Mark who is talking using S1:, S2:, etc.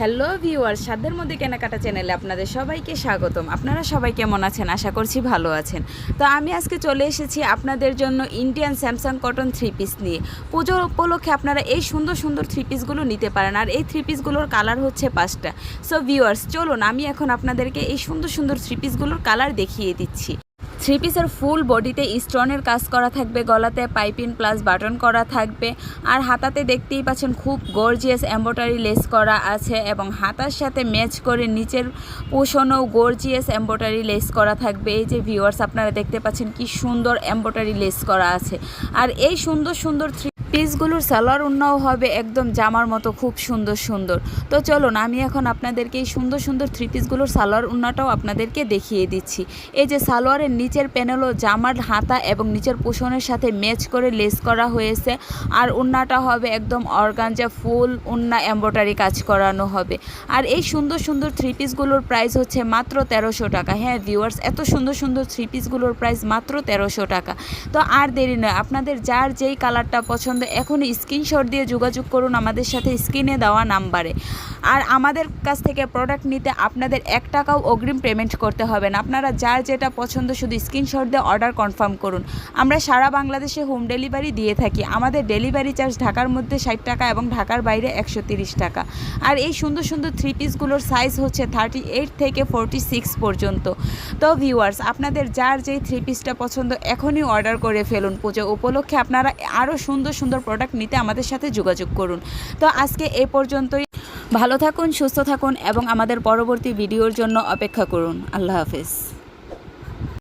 S1: Hello viewer সাধ্যের মধ্যে কেনাকাটা চ্যানেলে আপনাদের সবাইকে স্বাগতম। আপনারা সবাই কেমন আছেন? আশা করছি ভালো আছেন। তো আমি আজকে চলে এসেছি আপনাদের জন্য Indian Samsung cotton three piece নিয়ে। পুজোর উপলক্ষে আপনারা এই সুন্দর সুন্দর থ্রি পিসগুলো নিতে পারেন। আর এই থ্রি পিসগুলোর কালার হচ্ছে পাঁচটা। সো ভিউয়ার্স চলুন, আমি এখন আপনাদেরকে এই সুন্দর সুন্দর থ্রি পিসগুলোর কালার দেখিয়ে দিচ্ছি। থ্রি পিসের ফুল বডিতে স্টোনের কাজ করা থাকবে, গলাতে পাইপিন প্লাস বাটন করা থাকবে, আর হাতাতে দেখতেই পাচ্ছেন খুব গর্জিয়াস এম্ব্রয়ডারি লেস করা আছে এবং হাতার সাথে ম্যাচ করে নিচের পোষণও গর্জিয়াস এম্ব্রয়ডারি লেস করা থাকবে। এই যে ভিউয়ার্স আপনারা দেখতে পাচ্ছেন কি সুন্দর এম্ব্রয়ডারি লেস করা আছে। আর এই সুন্দর সুন্দর থ্রি পিসগুলোর সালোয়ার উন্নাও হবে একদম জামার মতো খুব সুন্দর সুন্দর। তো চলুন, আমি এখন আপনাদেরকে এই সুন্দর সুন্দর থ্রি পিসগুলোর সালোয়ার উন্নাটাও আপনাদেরকে দেখিয়ে দিচ্ছি। এই যে সালোয়ারের নিচের প্যানেলও জামার হাতা এবং নিচের পোষণের সাথে ম্যাচ করে লেস করা হয়েছে। আর উন্নাটা হবে একদম অর্গানজা ফুল উন্না এম্ব্রয়ডারি কাজ করানো হবে। আর এই সুন্দর সুন্দর থ্রি পিসগুলোর প্রাইস হচ্ছে মাত্র তেরোশো টাকা। হ্যাঁ ভিউয়ার্স এত সুন্দর সুন্দর থ্রি পিসগুলোর প্রাইস মাত্র তেরোশো টাকা। তো আর দেরি নয়, আপনাদের যার যেই কালারটা পছন্দ এখনই স্ক্রিনশট দিয়ে যোগাযোগ করুন আমাদের সাথে স্ক্রিনে দেওয়া নাম্বারে। আর আমাদের কাছ থেকে প্রোডাক্ট নিতে আপনাদের এক টাকাও অগ্রিম পেমেন্ট করতে হবে না। আপনারা যার যেটা পছন্দ শুধু স্ক্রিনশট দিয়ে অর্ডার কনফার্ম করুন। আমরা সারা বাংলাদেশে হোম ডেলিভারি দিয়ে থাকি। আমাদের ডেলিভারি চার্জ ঢাকার মধ্যে ষাট টাকা এবং ঢাকার বাইরে একশো টাকা। আর এই সুন্দর সুন্দর থ্রি পিসগুলোর সাইজ হচ্ছে থার্টি এইট থেকে ফোরটি সিক্স পর্যন্ত। তো ভিউয়ার্স আপনাদের যার যেই থ্রি পিসটা পছন্দ এখনই অর্ডার করে ফেলুন। পুজো উপলক্ষে আপনারা আরও সুন্দর সুন্দর সুন্দর প্রোডাক্ট নিতে আমাদের সাথে যোগাযোগ করুন। তো আজকে এ পর্যন্তই। ভালো থাকুন, সুস্থ থাকুন এবং আমাদের পরবর্তী ভিডিওর জন্য অপেক্ষা করুন। আল্লাহ হাফেজ।